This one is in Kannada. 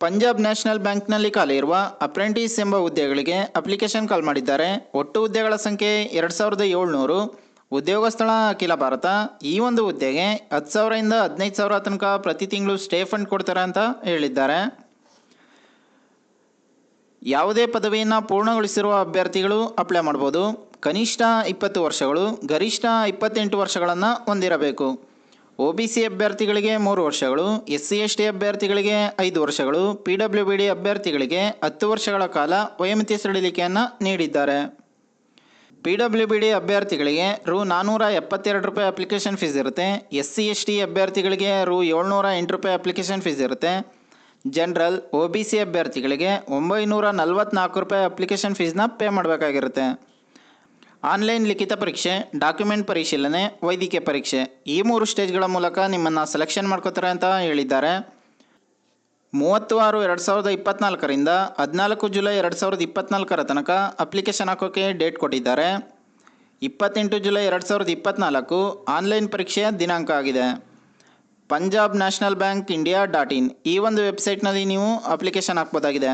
ಪಂಜಾಬ್ ನ್ಯಾಷನಲ್ ಬ್ಯಾಂಕ್ನಲ್ಲಿ ಖಾಲಿ ಇರುವ ಅಪ್ರೆಂಟಿಸ್ ಎಂಬ ಹುದ್ದೆಗಳಿಗೆ ಅಪ್ಲಿಕೇಶನ್ ಕಾಲ್ ಮಾಡಿದ್ದಾರೆ. ಒಟ್ಟು ಹುದ್ದೆಗಳ ಸಂಖ್ಯೆ ಎರಡು ಸಾವಿರದ ಏಳ್ನೂರು. ಉದ್ಯೋಗ ಸ್ಥಳ ಅಖಿಲ ಭಾರತ. ಈ ಒಂದು ಹುದ್ದೆಗೆ ಹತ್ತು ಸಾವಿರದಿಂದ ಹದಿನೈದು ಸಾವಿರ ತನಕ ಪ್ರತಿ ತಿಂಗಳು ಸ್ಟೇ ಫಂಡ್ ಕೊಡ್ತಾರೆ ಅಂತ ಹೇಳಿದ್ದಾರೆ. ಯಾವುದೇ ಪದವಿಯನ್ನು ಪೂರ್ಣಗೊಳಿಸಿರುವ ಅಭ್ಯರ್ಥಿಗಳು ಅಪ್ಲೈ ಮಾಡ್ಬೋದು. ಕನಿಷ್ಠ ಇಪ್ಪತ್ತು ವರ್ಷಗಳು, ಗರಿಷ್ಠ ಇಪ್ಪತ್ತೆಂಟು ವರ್ಷಗಳನ್ನು ಹೊಂದಿರಬೇಕು. ಒ ಬಿ ಸಿ ಅಭ್ಯರ್ಥಿಗಳಿಗೆ ಮೂರು ವರ್ಷಗಳು, ಎಸ್ ಸಿ ಎಸ್ ಟಿ ಅಭ್ಯರ್ಥಿಗಳಿಗೆ ಐದು ವರ್ಷಗಳು, ಪಿ ಡಬ್ಲ್ಯೂ ಬಿ ಡಿ ಅಭ್ಯರ್ಥಿಗಳಿಗೆ ಹತ್ತು ವರ್ಷಗಳ ಕಾಲ ವಯೋಮಿತಿ ಸಡಿಲಿಕೆಯನ್ನು ನೀಡಿದ್ದಾರೆ. ಪಿ ಡಬ್ಲ್ಯೂ ಬಿ ಡಿ ಅಭ್ಯರ್ಥಿಗಳಿಗೆ ರು ನಾನ್ನೂರ ಎಪ್ಪತ್ತೆರಡು ರೂಪಾಯಿ ಅಪ್ಲಿಕೇಶನ್ ಫೀಸ್ ಇರುತ್ತೆ, ಎಸ್ ಸಿ ಎಸ್ ಟಿ ಅಭ್ಯರ್ಥಿಗಳಿಗೆ ರು ಏಳ್ನೂರ ಎಂಟು ರೂಪಾಯಿ ಅಪ್ಲಿಕೇಶನ್ ಫೀಸ್ ಇರುತ್ತೆ. ಜನರಲ್ ಒ ಬಿ ಸಿ ಅಭ್ಯರ್ಥಿಗಳಿಗೆ ಒಂಬೈನೂರ ನಲವತ್ತ್ನಾಲ್ಕು ರೂಪಾಯಿ ಅಪ್ಲಿಕೇಶನ್ ಫೀಸ್ನ ಪೇ ಮಾಡಬೇಕಾಗಿರುತ್ತೆ. ಆನ್ಲೈನ್ ಲಿಖಿತ ಪರೀಕ್ಷೆ, ಡಾಕ್ಯುಮೆಂಟ್ ಪರಿಶೀಲನೆ, ವೈದ್ಯಕೀಯ ಪರೀಕ್ಷೆ ಈ ಮೂರು ಸ್ಟೇಜ್ಗಳ ಮೂಲಕ ನಿಮ್ಮನ್ನು ಸೆಲೆಕ್ಷನ್ ಮಾಡ್ಕೋತಾರೆ ಅಂತ ಹೇಳಿದ್ದಾರೆ. ಮೂವತ್ತು ಆರು ಎರಡು ಸಾವಿರದ ಇಪ್ಪತ್ನಾಲ್ಕರಿಂದ ಹದಿನಾಲ್ಕು ಜುಲೈ ಎರಡು ಸಾವಿರದ ಇಪ್ಪತ್ನಾಲ್ಕರ ತನಕ ಅಪ್ಲಿಕೇಶನ್ ಹಾಕೋಕ್ಕೆ ಡೇಟ್ ಕೊಟ್ಟಿದ್ದಾರೆ. ಇಪ್ಪತ್ತೆಂಟು ಜುಲೈ ಎರಡು ಸಾವಿರದ ಇಪ್ಪತ್ನಾಲ್ಕು ಆನ್ಲೈನ್ ಪರೀಕ್ಷೆಯ ದಿನಾಂಕ ಆಗಿದೆ. Punjab national bank India dot in ಈ ಒಂದು ವೆಬ್ಸೈಟ್ನಲ್ಲಿ ನೀವು ಅಪ್ಲಿಕೇಶನ್ ಹಾಕ್ಬೋದಾಗಿದೆ.